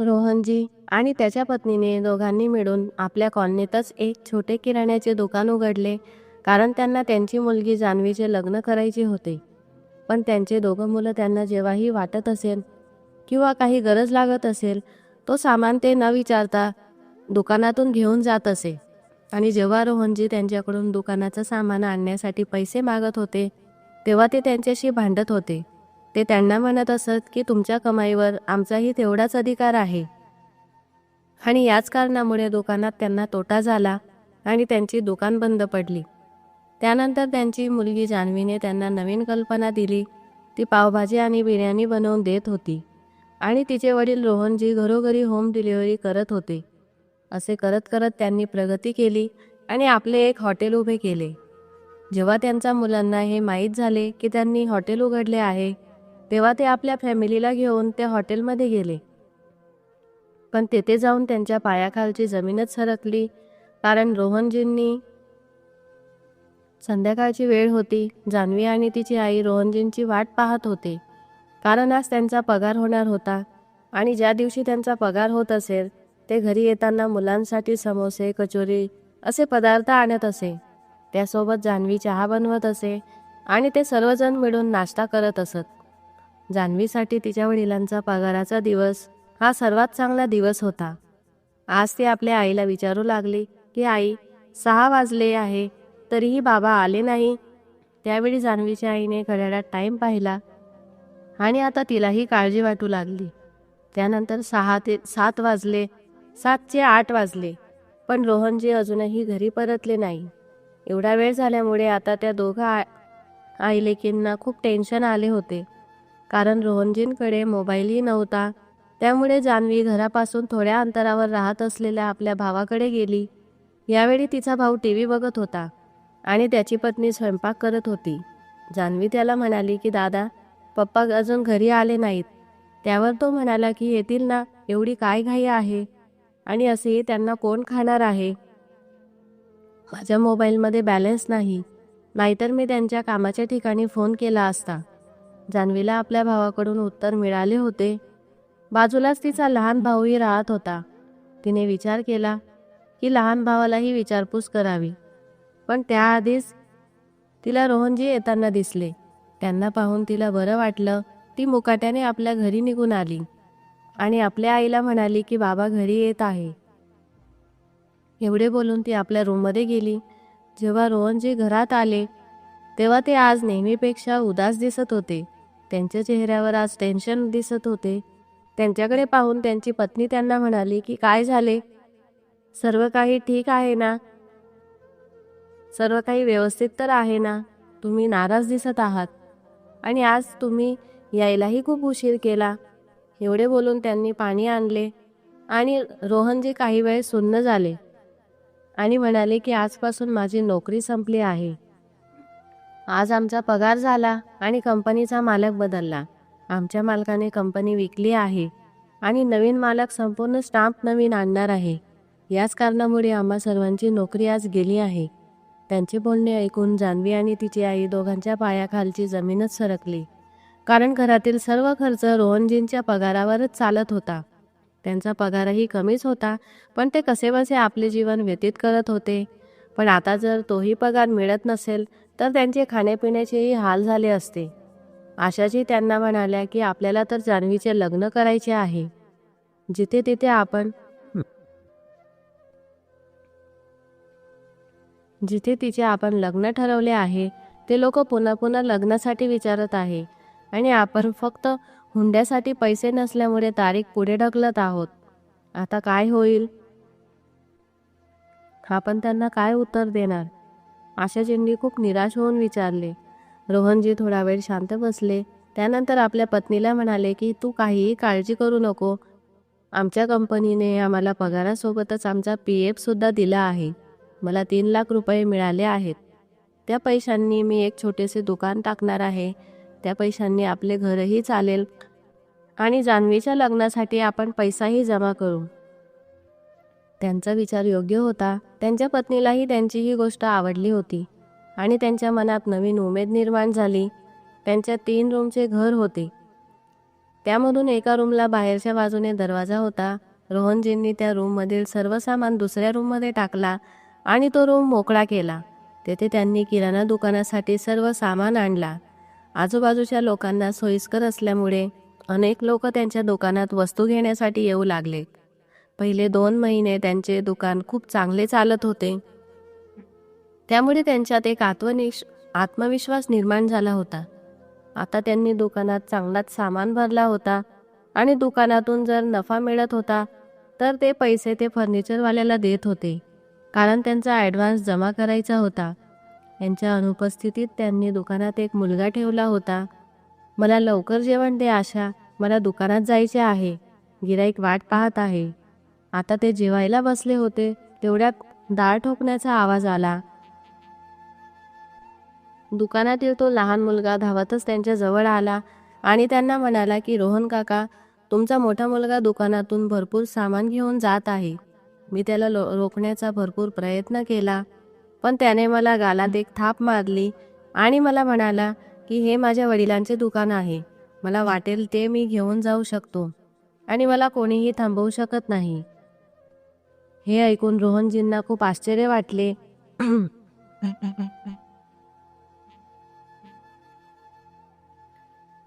रोहनजी आणि त्याच्या पत्नीने दोघांनी मिळून आपल्या कॉलनीतच एक छोटे किराण्याचे दुकान उघडले कारण त्यांना त्यांची मुलगी जान्हवीचे लग्न करायचे होते. पण त्यांचे दोघं मुलं त्यांना जेव्हाही वाटत असेल किंवा काही गरज लागत असेल तो सामान ते न विचारता दुकानातून घेऊन जात असे. आणि जेव्हा रोहनजी त्यांच्याकडून दुकानाचं सामान आणण्यासाठी पैसे मागत होते तेव्हा ते त्यांच्याशी भांडत होते. ते त्यांना म्हणत असत की तुमच्या कमाईवर आमचाही तेवढाच अधिकार आहे. आणि याच कारणामुळे दुकानात त्यांना तोटा झाला आणि त्यांची दुकान बंद पडली. त्यानंतर त्यांची मुलगी जान्हवीने त्यांना नवीन कल्पना दिली. ती पावभाजी आणि बिर्याणी बनवून देत होती आणि तिचे वडील रोहनजी घरोघरी होम डिलिव्हरी करत होते. असे करत करत त्यांनी प्रगती केली आणि आपले एक हॉटेल उभे केले. जेव्हा त्यांच्या मुलांना हे माहीत झाले की त्यांनी हॉटेल उघडले आहे तेव्हा ते आपल्या फॅमिलीला घेऊन त्या हॉटेलमध्ये गेले. पण तेथे जाऊन त्यांच्या पायाखालची जमीनच सरकली कारण रोहनजींनी संध्याकाळची वेळ होती. जान्हवी आणि तिची आई रोहनजींची वाट पाहत होते. कारण आज त्यांचा पगार होणार होता आणि ज्या दिवशी त्यांचा पगार होत असेल ते घरी येताना मुलांसाठी समोसे कचोरी असे पदार्थ आणत असे. त्यासोबत जान्हवी चहा बनवत असे आणि ते सर्वजण मिळून नाश्ता करत असत. जान्हवीसाठी तिच्या वडिलांचा पगाराचा दिवस हा सर्वात चांगला दिवस होता. आज ती आपल्या आईला विचारू लागली की आई सहा वाजले आहे तरीही बाबा आले नाही. त्यावेळी जान्हवीच्या आईने घड्याळात टाईम पाहिला आणि आता तिलाही काळजी वाटू लागली. त्यानंतर सहा ते सात वाजले सातचे आठ वाजले पण रोहनजी अजूनही घरी परतले नाही. एवढा वेळ झाल्यामुळे आता त्या दोघा आ- आईलेकींना खूप टेन्शन आले होते. कारण रोहनजींकडे मोबाईलही नव्हता. त्यामुळे जान्हवी घरापासून थोड्या अंतरावर राहत असलेल्या आपल्या भावाकडे गेली. यावेळी तिचा भाऊ टी व्ही बघत होता आणि त्याची पत्नी स्वयंपाक करत होती. जान्हवी त्याला म्हणाली की दादा पप्पा अजून घरी आले नाहीत. त्यावर तो म्हणाला की येतील ना एवढी काय घाई आहे? आणि असेही त्यांना कोण खाणार आहे? माझ्या मोबाईलमध्ये बॅलन्स नाही. नाहीतर मी त्यांच्या कामाच्या ठिकाणी फोन केला असता. जान्हवीला आपल्या भावाकडून उत्तर मिळाले होते. बाजूलाच तिचा लहान भाऊही राहत होता. तिने विचार केला की लहान भावालाही विचारपूस करावी. पण त्याआधीच तिला रोहनजी येताना दिसले. त्यांना पाहून तिला बरं वाटलं. ती मुकाट्याने आपल्या घरी निघून आली आणि आपल्या आईला म्हणाली की बाबा घरी येत आहे. एवढे बोलून ती आपल्या रूममध्ये गेली. जेव्हा रोहनजी घरात आले तेव्हा ते आज नेहमीपेक्षा उदास दिसत होते. त्यांच्या चेहऱ्यावर आज टेन्शन दिसत होते. त्यांच्याकडे पाहून त्यांची पत्नी त्यांना म्हणाली की काय झाले? सर्व काही ठीक आहे ना? सर्व काही व्यवस्थित तर आहे ना? तुम्ही नाराज दिसत आहात. आणि आज तुम्ही यायलाही खूप उशीर केला. एवढे बोलून त्यांनी पाणी आणले आणि रोहनजी काही वेळ सुन्न झाले आणि म्हणाले की आजपासून माझी नोकरी संपली आहे. आज आमचा पगार झाला आणि कंपनीचा मालक बदलला. आमच्या मालकाने कंपनी विकली आहे आणि नवीन मालक संपूर्ण स्टाफ नवीन आणणार आहे. याच कारणामुळे आम्हा सर्वांची नोकरी आज गेली आहे. त्यांचे बोलणे ऐकून जान्हवी आणि तिची आई दोघांच्या पायाखालची जमीनच सरकली. कारण घरातील सर्व खर्च रोहनजींच्या पगारावरच चालत होता. त्यांचा पगारही कमीच होता पण ते कसेबसे आपले जीवन व्यतीत करत होते. पण आता जर तोही पगार मिळत नसेल तर त्यांचे खाण्यापिण्याचेही हाल झाले असते. आशाजी त्यांना म्हणाल्या की आपल्याला तर जान्हवीचे लग्न करायचे आहे. जिथे तिथे आपण जिथे तिचे आपण लग्न ठरवले आहे ते लोक पुन्हा पुन्हा लग्नासाठी विचारत आहे. आणि आपण फक्त हुंड्यासाठी पैसे नसल्यामुळे तारीख पुढे ढकलत आहोत. आता काय होईल? आपण त्यांना काय उत्तर देणार? आशाजींनी खूप निराश होऊन विचारले. रोहनजी थोडा वेळ शांत बसले. त्यानंतर आपल्या पत्नीला म्हणाले की तू काहीही काळजी करू नको. आमच्या कंपनीने आम्हाला पगारासोबतच आमचा पी एफसुद्धा दिला आहे. मला तीन लाख रुपये मिळाले आहेत. त्या पैशांनी मी एक छोटेसे दुकान टाकणार आहे. त्या पैशांनी आपले घरही चालेल आणि जान्हवीच्या लग्नासाठी आपण पैसाही जमा करू. त्यांचा विचार योग्य होता त्यांच्या पत्नीलाही त्यांची ही गोष्ट आवडली होती. आणि त्यांच्या मनात नवीन उमेद निर्माण झाली. त्यांच्या तीन रूमचे घर होते. त्यामधून एका रूमला बाहेरच्या बाजूने दरवाजा होता. रोहनजींनी त्या रूममधील सर्व सामान दुसऱ्या रूममध्ये टाकला आणि तो रूम मोकळा केला. तेथे त्यांनी किराणा दुकानासाठी सर्व सामान आणला. आजूबाजूच्या लोकांना सोयीस्कर असल्यामुळे अनेक लोक त्यांच्या दुकानात वस्तू घेण्यासाठी येऊ लागले. पहिले दोन महिने त्यांचे दुकान खूप चांगले चालत होते. त्यामुळे त्यांच्यात एक आत्मनिश आत्मविश्वास निर्माण झाला होता. आता त्यांनी दुकानात चांगलाच सामान भरला होता आणि दुकानातून जर नफा मिळत होता तर ते पैसे ते फर्निचरवाल्याला देत होते. कारण त्यांचा ॲडव्हान्स जमा करायचा होता. यांच्या अनुपस्थितीत त्यांनी दुकानात एक मुलगा ठेवला होता. मला लवकर जेवण दे आशा. मला दुकानात जायचे आहे. गिराईक वाट पाहत आहे. आता ते जेवायला बसले होते. तेवढ्यात दाळ ठोकण्याचा आवाज आला. दुकानातील तो लहान मुलगा धावतच त्यांच्या जवळ आला आणि त्यांना म्हणाला की रोहन काका तुमचा मोठा मुलगा दुकानातून भरपूर सामान घेऊन जात आहे. मी त्याला लो रोखण्याचा भरपूर प्रयत्न केला. पण त्याने मला गालात एक थाप मारली आणि मला म्हणाला की हे माझ्या वडिलांचे दुकान आहे. मला वाटेल ते मी घेऊन जाऊ शकतो आणि मला कोणीही थांबवू शकत नाही. हे ऐकून रोहनजींना खूप आश्चर्य वाटले.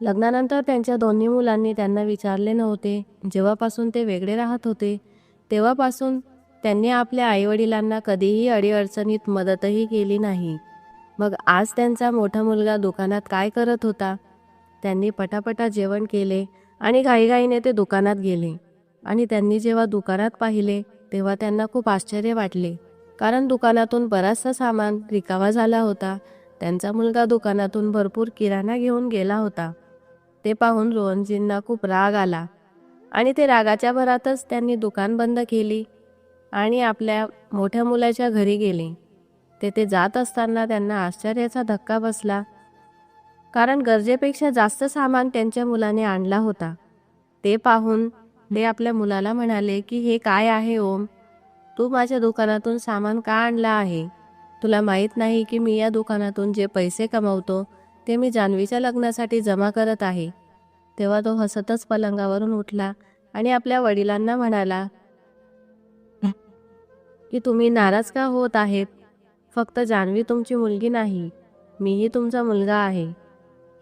लग्नानंतर त्यांच्या दोन्ही मुलांनी त्यांना विचारले नव्हते. जेव्हापासून ते वेगळे राहत होते तेव्हापासून त्यांनी आपल्या आईवडिलांना कधीही अडीअडचणीत मदतही केली नाही. मग आज त्यांचा मोठा मुलगा दुकानात काय करत होता? त्यांनी पटापटा जेवण केले आणि घाईघाईने ते दुकानात गेले. आणि त्यांनी जेव्हा दुकानात पाहिले तेव्हा त्यांना खूप आश्चर्य वाटले. कारण दुकानातून बराचसा सामान रिकावा झाला होता. त्यांचा मुलगा दुकानातून भरपूर किराणा घेऊन गेला होता. ते पाहून रोहनजींना खूप राग आला. आणि ते रागाच्या भरातच त्यांनी दुकान बंद केली आणि आपल्या मोठ्या मुलाच्या घरी गेले. तेथे जात असताना त्यांना आश्चर्याचा धक्का बसला. कारण गरजेपेक्षा जास्त सामान त्यांच्या मुलाने आणला होता. ते पाहून ते आपल्या मुलाला म्हणाले की हे काय आहे ओम? तू माझ्या दुकानातून सामान का आणला आहे? तुला माहीत नाही की मी या दुकानातून जे पैसे कमवतो ते मी जान्हवीच्या लग्नासाठी जमा करत आहे. तेव्हा तो हसतच पलंगावरून उठला आणि आपल्या वडिलांना म्हणाला की तुम्ही नाराज का होत आहेत? फक्त जान्हवी तुमची मुलगी नाही मीही तुमचा मुलगा आहे.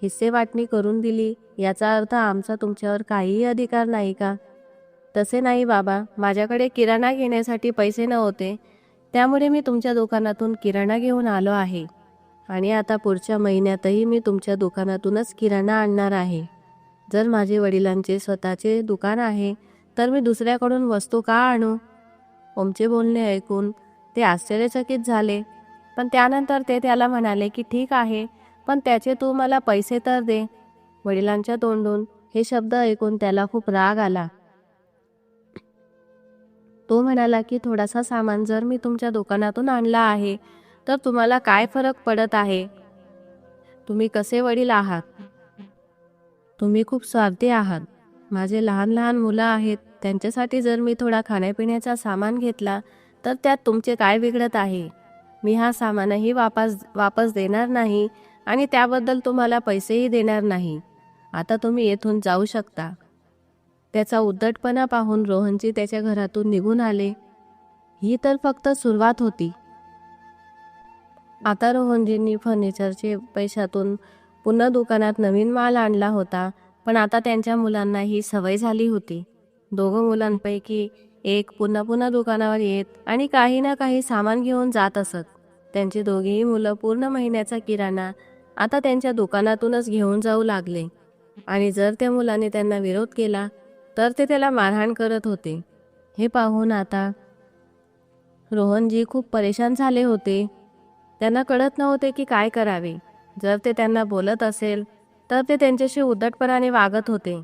हिस्से वाटणी करून दिली याचा अर्थ आमचा तुमच्यावर काहीही अधिकार नाही का? तसे नाही बाबा. माझ्याकडे किराणा घेण्यासाठी पैसे नव्हते. त्यामुळे मी तुमच्या दुकानातून किराणा घेऊन आलो आहे. आणि आता पुढच्या महिन्यातही मी तुमच्या दुकानातूनच किराणा आणणार आहे. जर माझे वडिलांचे स्वतःचे दुकान आहे तर मी दुसऱ्याकडून वस्तू का आणू? ओमचे बोलणे ऐकून ते आश्चर्यचकित झाले. पण त्यानंतर ते त्याला म्हणाले की ठीक आहे पण त्याचे तू मला पैसे तर दे. वडिलांच्या तोंडून हे शब्द ऐकून त्याला खूप राग आला. तो म्हणाला की थोडासा सामान जर मी तुमच्या दुकानातून आणला आहे तर तुम्हाला काय फरक पडत आहे? तुम्ही कसे वडील आहात? तुम्ही खूप स्वार्थी आहात. माझे लहान लहान मुलं आहेत. त्यांच्यासाठी जर मी थोडा खाण्यापिण्याचा सामान घेतला तर त्यात तुमचे काय बिघडत आहे? मी हा सामानही वापस वापस देणार नाही आणि त्याबद्दल तुम्हाला पैसेही देणार नाही. आता तुम्ही येथून जाऊ शकता. त्याचा उद्धटपणा पाहून रोहनजी त्याच्या घरातून निघून आले. ही तर फक्त सुरुवात होती. आता रोहनजींनी फर्निचरचे पैशातून पुन्हा दुकानात नवीन माल आणला होता पण आता त्यांच्या मुलांना ही सवय झाली होती. दोघं मुलांपैकी एक पुन्हा पुन्हा दुकानावर येत आणि काही ना काही सामान घेऊन जात असत. त्यांची दोघेही मुलं पूर्ण महिन्याचा किराणा आता त्यांच्या दुकानातूनच घेऊन जाऊ लागले. आणि जर त्या मुलाने त्यांना विरोध केला तर ते त्याला मारहाण करत होते. हे पाहून आता रोहनजी खूप परेशान झाले होते. त्यांना कळत नव्हते की काय करावे. जर ते त्यांना बोलत असेल तर ते त्यांच्याशी उद्धटपणाने वागत होते.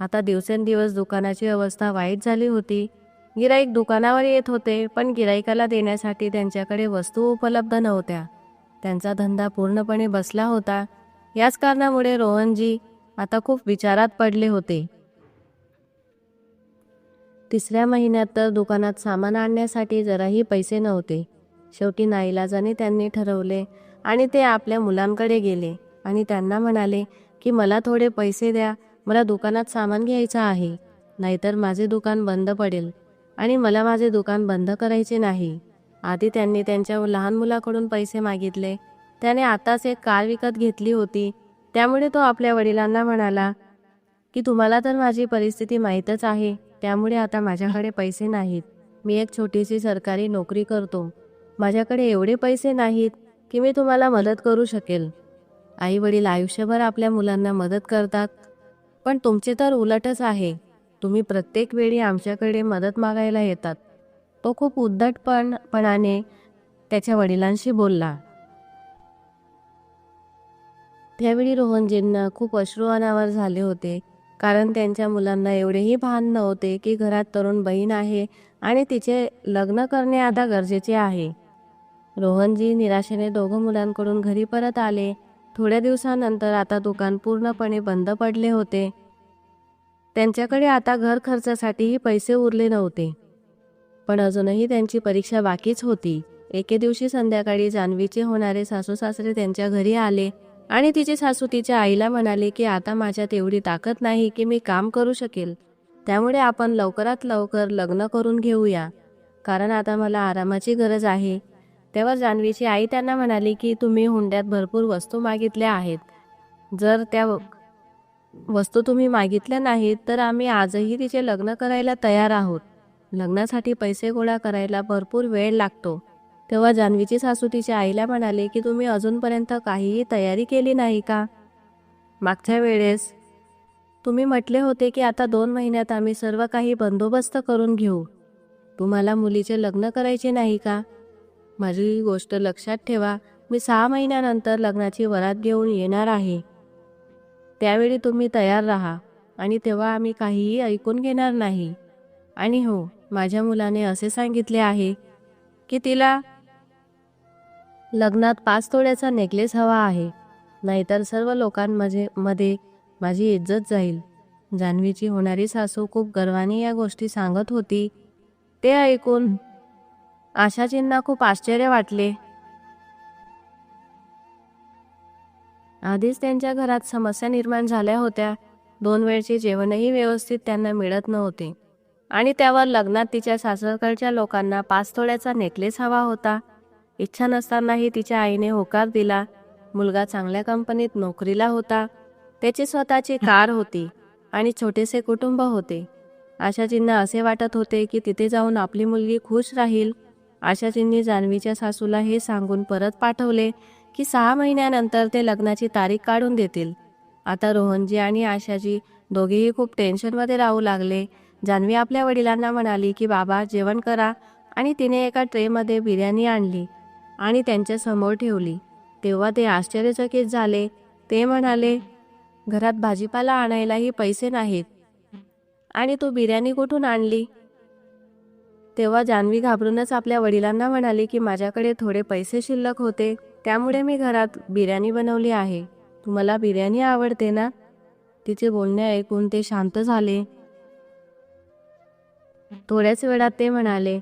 आता दिवसेंदिवस दुकानाची अवस्था वाईट झाली होती. गिराईक दुकानावर येत होते पण गिराईकाला देण्यासाठी त्यांच्याकडे वस्तू उपलब्ध नव्हत्या. त्यांचा धंदा पूर्णपणे बसला होता. याच कारणामुळे रोहनजी आता खूप विचारात पडले होते. तिसऱ्या महिन्यात तर दुकानात सामान आणण्यासाठी जराही पैसे नव्हते. शेवटी नाईलाजाने त्यांनी ठरवले आणि ते आपल्या मुलांकडे गेले आणि त्यांना म्हणाले की मला थोडे पैसे द्या मला दुकानात सामान घ्यायचं आहे नाहीतर माझे दुकान बंद पडेल आणि मला माझे दुकान बंद करायचे नाही. आधी त्यांनी त्यांच्या लहान मुलाकडून पैसे मागितले. त्याने आताच एक कार विकत घेतली होती. त्यामुळे तो आपल्या वडिलांना म्हणाला की तुम्हाला तर माझी परिस्थिती माहीतच आहे त्यामुळे आता माझ्याकडे पैसे नाहीत. मी एक छोटीशी सरकारी नोकरी करतो. माझ्याकडे एवढे पैसे नाहीत की मी तुम्हाला मदत करू शकेल. आई वडील आयुष्यभर आपल्या मुलांना मदत करतात. पण तुमचे तर उलटच आहे. तुम्ही प्रत्येक वेळी आमच्याकडे मदत मागायला येतात. तो खूप उद्धटपणपणाने त्याच्या वडिलांशी बोलला. त्यावेळी रोहनजींना खूप अश्रू अनावर झाले होते. कारण त्यांच्या मुलांना एवढेही भान नव्हते की घरात तरुण बहीण आहे आणि तिचे लग्न करणे आता गरजेचे आहे. रोहनजी निराशेने दोघं मुलांकडून घरी परत आले. थोड्या दिवसानंतर आता दुकान पूर्णपणे बंद पडले होते. त्यांच्याकडे आता घर खर्चासाठीही पैसे उरले नव्हते. पण अजूनही त्यांची परीक्षा बाकीच होती. एके दिवशी संध्याकाळी जान्हवीचे होणारे सासू सासरे त्यांच्या घरी आले. आणि तिची सासू तिच्या आईला म्हणाले की आता माझ्यात एवढी ताकद नाही की मी काम करू शकेल. त्यामुळे आपण लवकरात लवकर लग्न करून घेऊया. कारण आता मला आरामाची गरज आहे. तेव्हा जान्हवीची आई त्यांना म्हणाली की तुम्ही हुंड्यात भरपूर वस्तू मागितल्या आहेत. जर त्या वस्तू तुम्ही मागितल्या नाहीत तर आम्ही आजही तिचे लग्न करायला तयार आहोत. लग्नासाठी पैसे गोळा करायला भरपूर वेळ लागतो. तेव्हा जान्हवीची सासू तिच्या आईला म्हणाले की तुम्ही अजूनपर्यंत काहीही तयारी केली नाही का? मागच्या वेळेस तुम्ही म्हटले होते की आता दोन महिन्यात आम्ही सर्व काही बंदोबस्त करून घेऊ. तुम्हाला मुलीचे लग्न करायचे नाही का? माझी गोष्ट लक्षात ठेवा. मी सहा महिन्यानंतर लग्नाची वरात घेऊन येणार आहे. त्यावेळी तुम्ही तयार राहा आणि तेव्हा आम्ही काहीही ऐकून घेणार नाही. आणि हो माझ्या मुलाने असे सांगितले आहे की तिला लग्नात पाच तोड्याचा नेकलेस हवा आहे. नाहीतर सर्व लोकांमध्ये मध्ये माझी इज्जत जाईल. जान्हवीची होणारी सासू खूप गर्वाने या गोष्टी सांगत होती. ते ऐकून आशाजींना खूप आश्चर्य वाटले. आधीच त्यांच्या घरात समस्या निर्माण झाल्या होत्या. दोन वेळचे जेवणही व्यवस्थित त्यांना मिळत नव्हते. आणि त्यावर लग्नात तिच्या सासरकडच्या लोकांना पाच तोळ्याचा नेकलेस हवा होता. इच्छा नसतानाही तिच्या आईने होकार दिला. मुलगा चांगल्या कंपनीत नोकरीला होता. त्याची स्वतःची कार होती आणि छोटेसे कुटुंब होते. आशाजींना असे वाटत होते की तिथे जाऊन आपली मुलगी खुश राहील. आशाजींनी जान्हवीच्या सासूला हे सांगून परत पाठवले की सहा महिन्यानंतर ते लग्नाची तारीख काढून देतील. आता रोहनजी आणि आशाजी दोघेही खूप टेन्शनमध्ये राहू लागले. जान्हवी आपल्या वडिलांना म्हणाली की बाबा जेवण करा. आणि तिने एका ट्रेमध्ये बिर्याणी आणली. आणि त्यांच्यासमोर ठेवली. तेव्हा ते आश्चर्यचकित झाले. ते म्हणाले घरात भाजीपाला आणायलाही पैसे नाहीत. आणि तू बिर्याणी कुठून आणली? तेव्हा जान्हवी घाबरूनच आपल्या वडिलांना म्हणाली की माझ्याकडे थोडे पैसे शिल्लक होते. त्यामुळे मी घरात बिर्याणी बनवली आहे. तुम्हाला बिर्याणी आवडते ना? तिचे बोलणे ऐकून ते शांत झाले. थोड्याच वेळात ते म्हणाले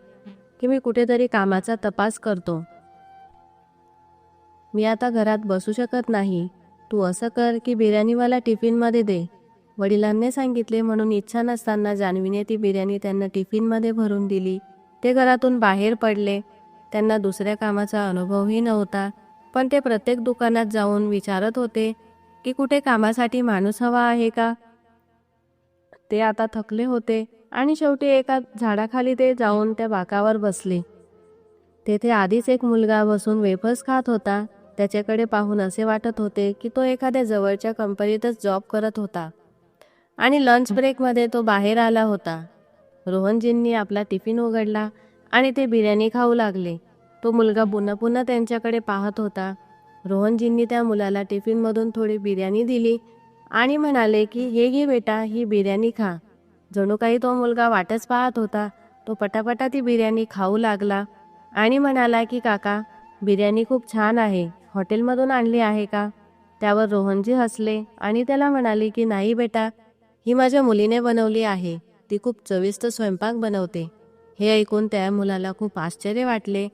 की मी कुठेतरी कामाचा तपास करतो. मी आता घरात बसू शकत नाही. तू असं कर की बिर्याणीवाला टिफिनमध्ये दे. वडिलांनी सांगितले म्हणून इच्छा नसताना जान्हवीने ती बिर्याणी त्यांना टिफिनमध्ये भरून दिली. ते घरातून बाहेर पडले. त्यांना दुसऱ्या कामाचा अनुभवही नव्हता पण ते प्रत्येक दुकानात जाऊन विचारत होते की कुठे कामासाठी माणूस हवा आहे का? ते आता थकले होते आणि शेवटी एका झाडाखाली ते जाऊन त्या बाकावर बसले. तेथे आधीच एक मुलगा बसून वेफर्स खात होता. त्याच्याकडे पाहून असे वाटत होते की तो एखाद्या जवळच्या कंपनीतच जॉब करत होता. आणि लंच ब्रेकमध्ये तो बाहेर आला होता. रोहनजींनी आपला टिफिन उघडला आणि ते बिर्याणी खाऊ लागले. तो मुलगा पुन्हा पुन्हा त्यांच्याकडे पाहत होता. रोहनजींनी त्या मुलाला टिफिनमधून थोडी बिर्याणी दिली आणि म्हणाले की हे घे बेटा ही बिर्याणी खा. जणू काही तो मुलगा वाटच पाहत होता. तो पटापटा ती बिर्याणी खाऊ लागला आणि म्हणाला की काका बिर्याणी खूप छान आहे. हॉटेलमधून आणली आहे का? त्यावर रोहनजी हसले आणि त्याला म्हणाले की नाही बेटा ही माझ्या मुलीने बनवली आहे. ती खूप चविष्ट स्वयंपाक बनवते. हे ऐकून त्या मुलाला खूप आश्चर्य वाटले.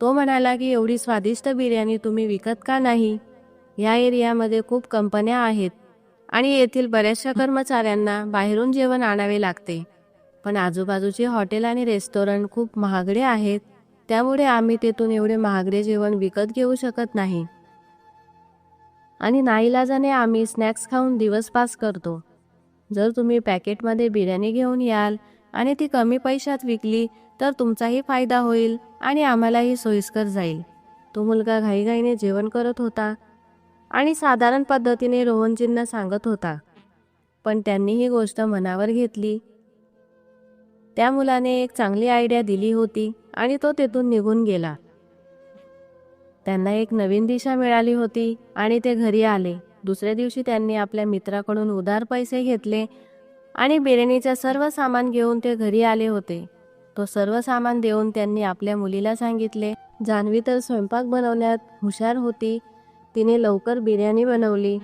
तो म्हणाला की एवढी स्वादिष्ट बिर्याणी तुम्ही विकत का नाही? या एरियामध्ये खूप कंपन्या आहेत आणि येथील बऱ्याचशा कर्मचाऱ्यांना बाहेरून जेवण आणावे लागते. पण आजूबाजूचे हॉटेल आणि रेस्टॉरंट खूप महागडे आहेत. त्यामुळे आम्ही तेथून एवढे महागडे जेवण विकत घेऊ शकत नाही. आणि नाईलाजाने आम्ही स्नॅक्स खाऊन दिवस पास करतो. जर तुम्ही पॅकेटमध्ये बिर्याणी घेऊन याल आणि ती कमी पैशात विकली तर तुमचाही फायदा होईल आणि आम्हालाही सोयीस्कर जाईल. तो मुलगा घाईघाईने जेवण करत होता आणि साधारण पद्धतीने रोहनजींना सांगत होता. पण त्यांनी ही गोष्ट मनावर घेतली त्या मुलाने एक चांगली आयडिया दिली होती आणि तो तेथून निघून गेला. त्यांना एक नवीन दिशा मिळाली होती आणि ते घरी आले. दुसऱ्या दिवशी त्यांनी आपल्या मित्राकडून उधार पैसे घेतले आणि बिर्याणीचं सर्व सामान घेऊन ते घरी आले होते. तो सर्व सामान देऊन त्यांनी आपल्या मुलीला सांगितले जान्हवी तर स्वयंपाक बनवण्यात हुशार होती. तिने लवकर बिर्याणी बनवली.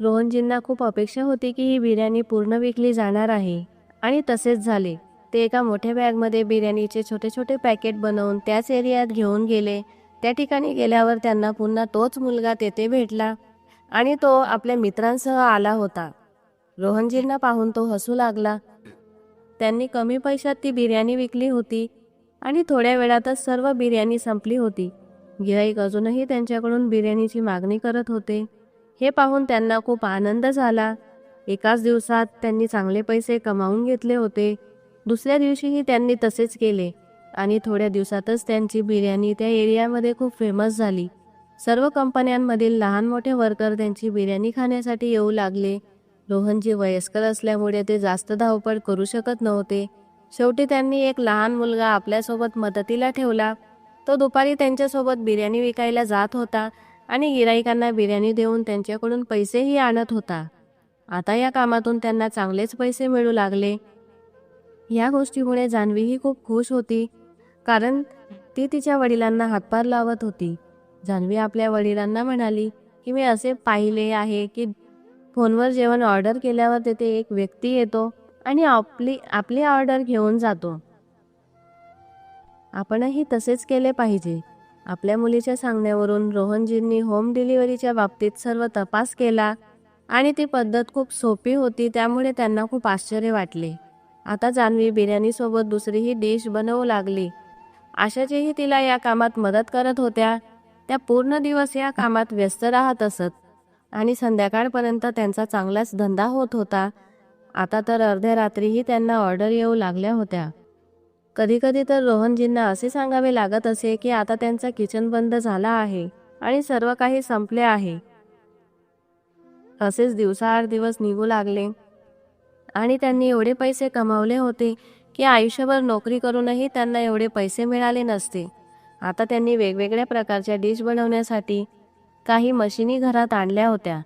रोहनजींना खूप अपेक्षा होती की ही बिर्याणी पूर्ण विकली जाणार आहे. आणि तसेच झाले. ते एका मोठ्या बॅगमध्ये बिर्याणीचे छोटे छोटे पॅकेट बनवून त्याच एरियात घेऊन गेले. त्या ठिकाणी गेल्यावर त्यांना पुन्हा तोच मुलगा तेथे भेटला आणि तो आपल्या मित्रांसह आला होता. रोहनजींना पाहून तो हसू लागला. त्यांनी कमी पैशात ती बिर्याणी विकली होती आणि थोड्या वेळातच सर्व बिर्याणी संपली होती. गिराईक अजूनही त्यांच्याकडून बिर्याणीची मागणी करत होते. हे पाहून त्यांना खूप आनंद झाला. एकाच दिवसात त्यांनी चांगले पैसे कमावून घेतले होते. दुसऱ्या दिवशीही त्यांनी तसेच केले आणि थोड्या दिवसातच त्यांची बिर्याणी त्या एरियामध्ये खूप फेमस झाली. सर्व कंपन्यांमधील लहान मोठे वर्कर त्यांची बिर्याणी खाण्यासाठी येऊ लागले. रोहनजी वयस्कर असल्यामुळे ते जास्त धावपळ करू शकत नव्हते. शेवटी त्यांनी एक लहान मुलगा आपल्यासोबत मदतीला ठेवला. तो दुपारी त्यांच्यासोबत बिर्याणी विकायला जात होता आणि गिराईकांना बिर्याणी देऊन त्यांच्याकडून पैसेही आणत होता. आता या कामातून त्यांना चांगलेच पैसे मिळू लागले. या गोष्टीमुळे जान्हवीही खूप खुश होती कारण ती तिच्या वडिलांना हातभार लावत होती. जान्हवी आपल्या वडिलांना म्हणाली की मी असे पाहिले आहे की फोनवर जेवण ऑर्डर केल्यावर तेथे एक व्यक्ती येतो आणि आपली आपली ऑर्डर घेऊन जातो. आपणही तसेच केले पाहिजे. आपल्या मुलीच्या सांगण्यावरून रोहनजींनी होम डिलिव्हरीच्या बाबतीत सर्व तपास केला. आणि ती पद्धत खूप सोपी होती त्यामुळे त्यांना खूप आश्चर्य वाटले. आता जान्हवी बिर्याणीसोबत दुसरीही डिश बनवू लागली. आशाचीही तिला या कामात मदत करत होत्या. त्या पूर्ण दिवस या कामात व्यस्त राहत असत. आणि संध्याकाळपर्यंत त्यांचा चांगलाच धंदा होत होता. आता तर अर्ध्या रात्रीही त्यांना ऑर्डर येऊ लागल्या होत्या. कधीकधी तर रोहनजींना असे सांगावे लागत असे की आता त्यांचा किचन बंद झाला आहे आणि सर्व काही संपले आहे. असेच दिवसाआड दिवस निघू लागले. आणि त्यांनी एवढे पैसे कमावले होते की आयुष्यभर नोकरी करूनही त्यांना एवढे पैसे मिळाले नसते. आता त्यांनी वेगवेगळ्या प्रकारच्या डिश बनवण्यासाठी काही मशिनी घरात आणल्या होत्या.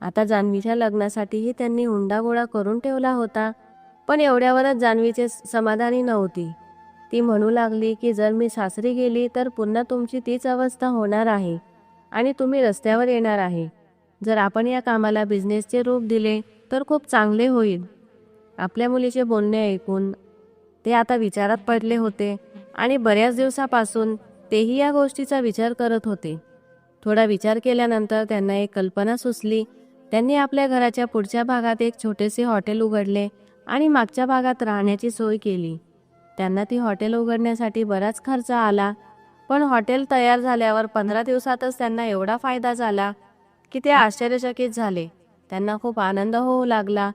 आता जान्हवीच्या लग्नासाठीही त्यांनी हुंडा गोळा करून ठेवला होता पण एवढ्यावरच जान्हवीचे समाधानी नव्हती. ती म्हणू लागली की जर मी सासरी गेली तर पुन्हा तुमची तीच अवस्था होणार आहे आणि तुम्ही रस्त्यावर येणार आहे. जर आपण या कामाला बिझनेसचे रूप दिले तर खूप चांगले होईल. आपल्या मुलीचे बोलणे ऐकून ते आता विचारात पडले होते आणि बऱ्याच दिवसापासून तेही या गोष्टीचा विचार करत होते. थोडा विचार केल्यानंतर त्यांना एक कल्पना सुचली. त्यांनी आपल्या घराच्या पुढच्या भागात एक छोटेसे हॉटेल उघडले आणि मागच्या भागात राहण्याची सोय केली. त्यांना ती हॉटेल उघडण्यासाठी बराच खर्च आला पण हॉटेल तयार झाल्यावर पंधरा दिवसातच त्यांना एवढा फायदा झाला की ते आश्चर्यचकित झाले. त्यांना खूप आनंद होऊ लागला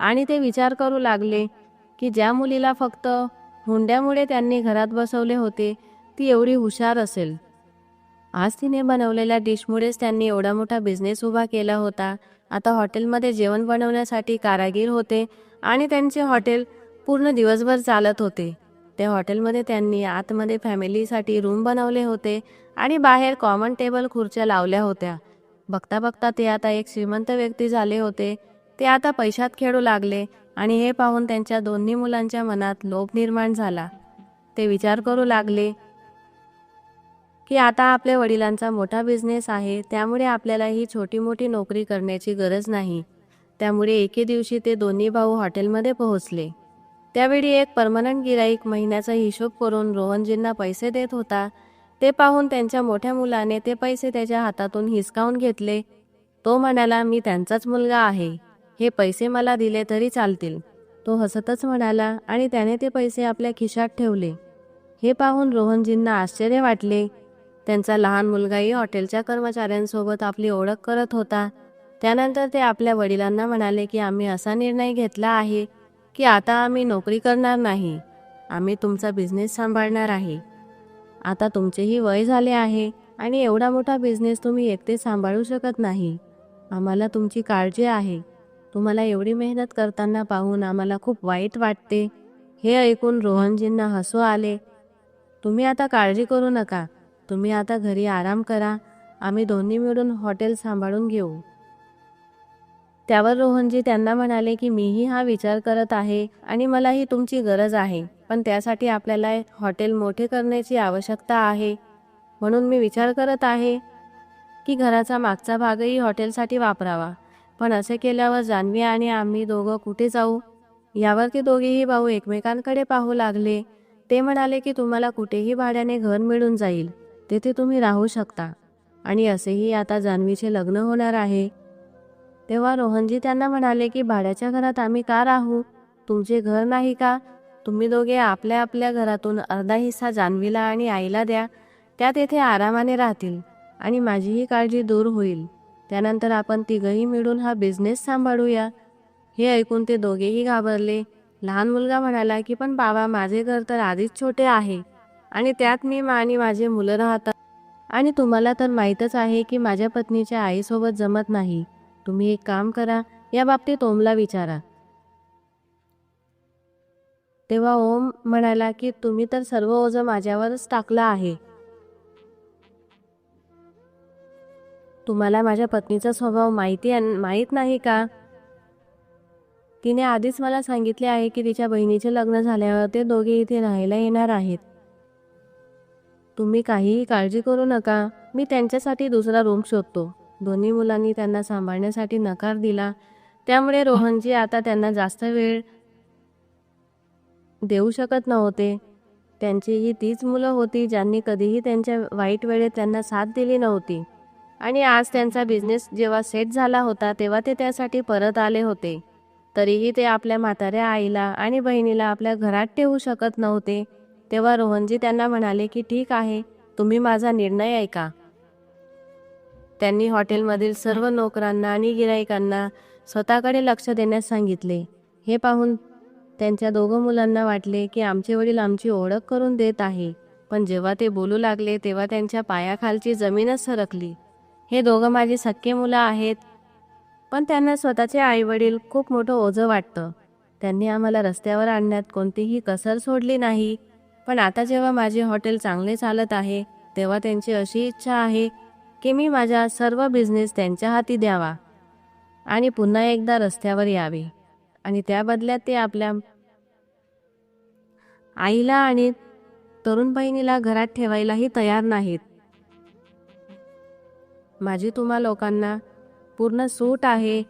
आणि ते विचार करू लागले की ज्या मुलीला फक्त हुंड्यामुळे त्यांनी घरात बसवले होते ती एवढी हुशार असेल. आज तिने बनवलेल्या डिशमुळेच त्यांनी एवढा मोठा बिझनेस उभा केला होता. आता हॉटेलमध्ये जेवण बनवण्यासाठी कारागीर होते आणि त्यांचे हॉटेल पूर्ण दिवसभर चालत होते. त्या हॉटेलमध्ये त्यांनी आतमध्ये फॅमिलीसाठी रूम बनवले होते आणि बाहेर कॉमन टेबल खुर्च्या लावल्या होत्या. बघता बघता ते आता एक श्रीमंत व्यक्ती झाले होते. ते आता पैशात खेळू लागले आणि हे पाहून त्यांच्या दोन्ही मुलांच्या मनात लोभ निर्माण झाला. ते विचार करू लागले की आता आपल्या वडिलांचा मोठा बिझनेस आहे त्यामुळे आपल्याला ही छोटी मोठी नोकरी करण्याची गरज नाही. त्यामुळे एके दिवशी ते दोन्ही भाऊ हॉटेलमध्ये पोहोचले. त्यावेळी एक परमनंट गिराईक महिन्याचा हिशोब करून रोहनजींना पैसे देत होता. ते पाहून त्यांच्या मोठ्या मुलाने ते पैसे त्याच्या हातातून हिसकावून घेतले. तो म्हणाला मी त्यांचाच मुलगा आहे. हे पैसे मला दिले तरी चालतील. तो हसतच म्हणाला आणि त्याने ते पैसे आपल्या खिशात ठेवले. हे पाहून रोहनजींना आश्चर्य वाटले. त्यांचा लहान मुलगाही हॉटेलच्या कर्मचाऱ्यांसोबत आपली ओळख करत होता. त्यानंतर ते आपल्या वडिलांना म्हणाले की आम्ही असा निर्णय घेतला आहे की आता आम्ही नोकरी करणार नाही. आम्ही तुमचा बिझनेस सांभाळणार आहे. आता तुमचेही वय झाले आहे आणि एवढा मोठा बिझनेस तुम्ही एकटे सांभाळू शकत नाही. आम्हाला तुमची काळजी आहे. तुम्हाला एवढी मेहनत करताना पाहून आम्हाला खूप वाईट वाटते. हे ऐकून रोहनजींना हसू आले. तुम्ही आता काळजी करू नका. तुम्ही आता घरी आराम करा. आम्ही दोन्ही मिळून हॉटेल सांभाळून घेऊ. त्यावर रोहनजी त्यांना म्हणाले की मीही हा विचार करत आहे आणि मलाही तुमची गरज आहे पण त्यासाठी आपल्याला हॉटेल मोठे करण्याची आवश्यकता आहे. म्हणून मी विचार करत आहे की घराचा मागचा भागही हॉटेलसाठी वापरावा. पण असे केल्यावर जान्हवी आणि आम्ही दोघं कुठे जाऊ? यावर ते दोघेही भाऊ एकमेकांकडे पाहू लागले. ते म्हणाले की तुम्हाला कुठेही भाड्याने घर मिळून जाईल. तेथे तुम्ही राहू शकता. आणि असेही आता जान्हवीचे लग्न होणार आहे. तेव्हा रोहनजी त्यांना म्हणाले की भाड्याच्या घरात आम्ही का राहू? तुमचे घर नाही का? तुम्ही दोघे आपल्या आपल्या घरातून अर्धा हिस्सा जान्हवीला आणि आईला द्या. त्या तेथे आरामाने राहतील आणि माझीही काळजी दूर होईल. त्यानंतर आपण तिघही मिळून हा बिझनेस सांभाळूया. हे ऐकून ते दोघेही घाबरले. लहान मुलगा म्हणाला की पण बाबा माझे घर तर आधीच छोटे आहे आणि त्यात मी मा- आणि माझे मुलं राहतात आणि तुम्हाला तर माहीतच आहे की माझ्या पत्नीच्या आईसोबत जमत नाही. तुम्ही एक काम करा या बाबतीत ओमला विचारा. तेव्हा ओम म्हणाला की तुम्ही तर सर्व ओझं माझ्यावरच टाकलं आहे. तुम्हाला माझ्या पत्नीचा स्वभाव माहिती माहीत नाही का? तिने आधीच मला सांगितले आहे की तिच्या बहिणीचे लग्न झाल्यावर ते दोघे इथे राहायला येणार आहेत. तुम्ही काहीही काळजी करू नका मी त्यांच्यासाठी दुसरा रूम शोधतो. दोन्ही मुलांनी त्यांना सांभाळण्यासाठी नकार दिला. त्यामुळे रोहनजी आता त्यांना जास्त वेळ देऊ शकत नव्हते. त्यांची ही तीच मुलं होती ज्यांनी कधीही त्यांच्या वाईट वेळेत त्यांना साथ दिली नव्हती. आणि आज त्यांचा बिझनेस जेव्हा सेट झाला होता तेव्हा ते त्यासाठी परत आले होते. तरीही ते आपल्या म्हाताऱ्या आईला आणि बहिणीला आपल्या घरात ठेवू शकत नव्हते. तेव्हा रोहनजी त्यांना म्हणाले की ठीक आहे तुम्ही माझा निर्णय ऐका. त्यांनी हॉटेलमधील सर्व नोकरांना आणि गिराईकांना स्वतःकडे लक्ष देण्यास सांगितले. हे पाहून त्यांच्या दोघं मुलांना वाटले की आमचे वडील आमची ओळख करून देत आहे. पण जेव्हा ते बोलू लागले तेव्हा त्यांच्या पायाखालची जमीनच सरकली. हे दोघं माझी सख्खे मुलं आहेत पण त्यांना स्वतःचे आईवडील खूप मोठं ओझं वाटतं. त्यांनी आम्हाला रस्त्यावर आणण्यात कोणतीही कसर सोडली नाही. पण आता जेव्हा माझे हॉटेल चांगले चालत आहे तेव्हा त्यांची अशी इच्छा आहे की मी माझा सर्व बिझनेस त्यांच्या हाती द्यावा. आणि पुन्हा एकदा रस्त्यावर यावे. आणि त्या बदल्यात ते आपल्या आईला आणि तरुण बहिणीला घरात ठेवायलाही तयार नाहीत. माझी तुम्हा लोकांना पूर्ण सूट आहे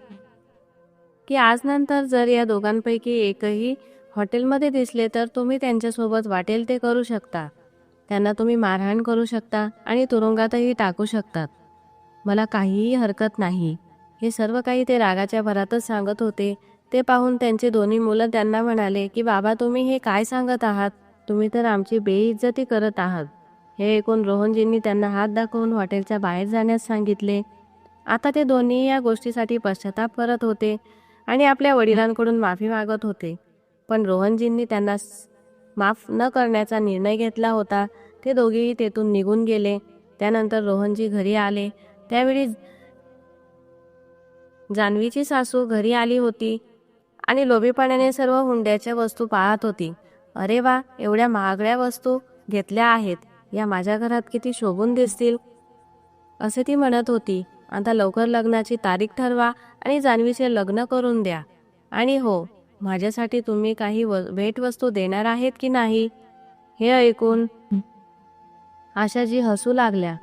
की आज नंतर जर या दोघांपैकी एकही हॉटेलमध्ये दिसले तर तुम्ही त्यांच्यासोबत वाटेल ते करू शकता. त्यांना तुम्ही मारहाण करू शकता आणि तुरुंगातही टाकू शकतात. मला काहीही हरकत नाही. हे सर्व काही ते रागाच्या भरातच सांगत होते. ते पाहून त्यांचे दोन्ही मुलं त्यांना म्हणाले की बाबा तुम्ही हे काय सांगत आहात? तुम्ही तर आमची बेइज्जती करत आहात. हे ऐकून रोहनजींनी त्यांना हात दाखवून हॉटेलच्या बाहेर जाण्यास सांगितले. आता ते दोन्ही या गोष्टीसाठी पश्चाताप करत होते आणि आपल्या वडिलांकडून माफी मागत होते. पण रोहनजींनी त्यांना माफ न करण्याचा निर्णय घेतला होता. ते दोघेही तेथून निघून गेले. त्यानंतर रोहनजी घरी आले. त्यावेळी जान्हवीची सासू घरी आली होती आणि लोभीपणाने सर्व हुंड्याच्या वस्तू पाहत होती. अरे वा एवढ्या महागड्या वस्तू घेतल्या आहेत. या माझ्या घरात किती शोभून दिसतील असे ती म्हणत होती. आता लवकर लग्नाची तारीख ठरवा आणि जान्हवीचे लग्न करून द्या. आणि हो माझ्यासाठी तुम्ही काही व भेटवस्तू देणार आहेत की नाही? हे ऐकून आशाजी हसू लागल्या.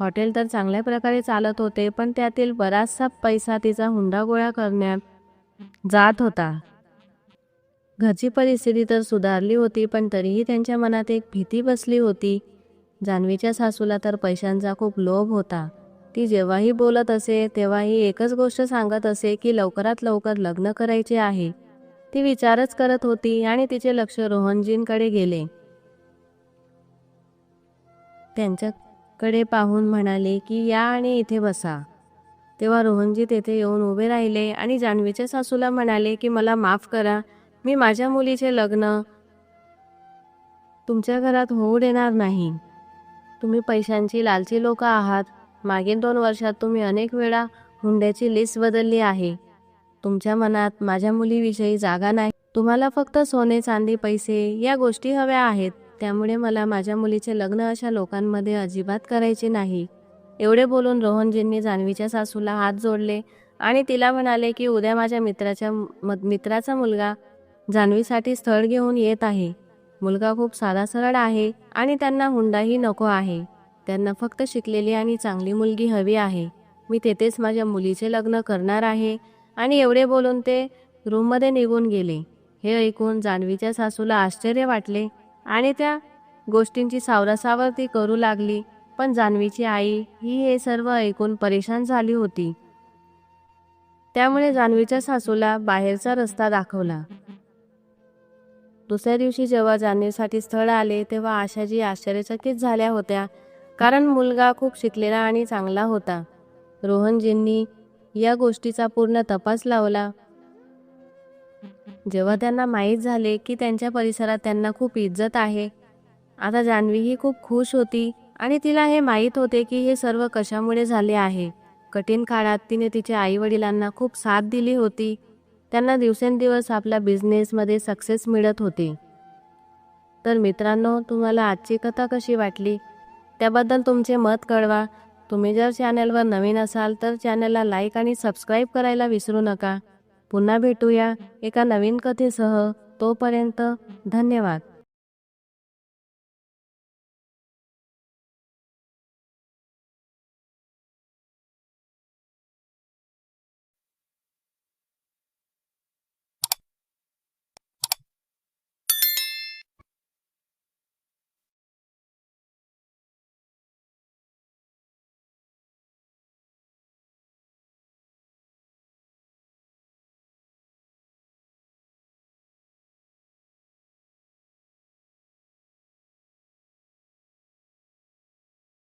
हॉटेल तर चांगल्या प्रकारे चालत होते पण त्यातील बराचसा पैसा तिचा हुंडा गोळा करण्यात जात होता. घरची परिस्थिती तर सुधारली होती पण तरीही त्यांच्या मनात एक भीती बसली होती. जान्हवीच्या सासूला तर पैशांचा खूप लोभ होता. ती जेव्हाही बोलत असे तेव्हाही एकच गोष्ट सांगत असे की लवकरात लवकर लग्न करायचे आहे. ती विचारच करत होती आणि तिचे लक्ष रोहनजींकडे गेले. त्यांच्याकडे पाहून म्हणाले की या आणि इथे बसा. तेव्हा रोहनजी तेथे येऊन उभे राहिले आणि जान्हवीच्या सासूला म्हणाले की मला माफ करा मी माझ्या मुलीचे लग्न तुमच्या घरात होऊ देणार नाही. तुम्ही पैशांची लालची लोक आहात. मागील दोन वर्षात तुम्ही अनेक वेळा हुंड्याची लिस्ट बदलली आहे. तुमच्या मनात माझ्या मुलीविषयी जागा नाही. तुम्हाला फक्त सोने चांदी पैसे या गोष्टी हव्या आहेत. त्यामुळे मला माझ्या मुलीचे लग्न अशा लोकांमध्ये अजिबात करायचे नाही. एवढे बोलून रोहनजींनी जान्हवीच्या सासूला हात जोडले आणि तिला म्हणाले की उद्या माझ्या मित्राच्या म- मित्राचा मुलगा जान्हवीसाठी स्थळ घेऊन येत आहे. मुलगा खूप साधा सरळ आहे आणि त्यांना हुंडाही नको आहे. त्यांना फक्त शिकलेली आणि चांगली मुलगी हवी आहे. मी तेथेच माझ्या मुलीचे लग्न करणार आहे. आणि एवढे बोलून ते रूममध्ये निघून गेले. हे ऐकून जान्हवीच्या सासूला आश्चर्य वाटले आणि त्या गोष्टींची सावरासावर ती करू लागली. पण जान्हवीची आई ही हे सर्व ऐकून परेशान झाली होती. त्यामुळे जान्हवीच्या सासूला बाहेरचा रस्ता दाखवला. दुसऱ्या दिवशी जेव्हा जान्हवीसाठी स्थळ आले तेव्हा आशाजी आश्चर्यचकित झाल्या होत्या. कारण मुलगा खूप शिकलेला आणि चांगला होता. रोहनजींनी या गोष्टीचा पूर्ण तपास लावला. जेव्हा त्यांना माहीत झाले की त्यांच्या परिसरात त्यांना खूप इज्जत आहे आता जान्हवी ही खूप खुश होती आणि तिला हे माहीत होते की हे सर्व कशामुळे झाले आहे. कठीण काळात तिने तिच्या आईवडिलांना खूप साथ दिली होती. त्यांना दिवसेंदिवस आपल्या बिझनेसमध्ये सक्सेस मिळत होती. तर मित्रांनो तुम्हाला आजची कथा कशी वाटली? त्याबद्दल तुमचे मत कळवा. तुम्ही जर चॅनलवर नवीन असाल तर चॅनलला लाईक आणि सबस्क्राईब करायला विसरू नका. पुन्हा भेटूया एका नवीन कथेसह. तोपर्यंत धन्यवाद.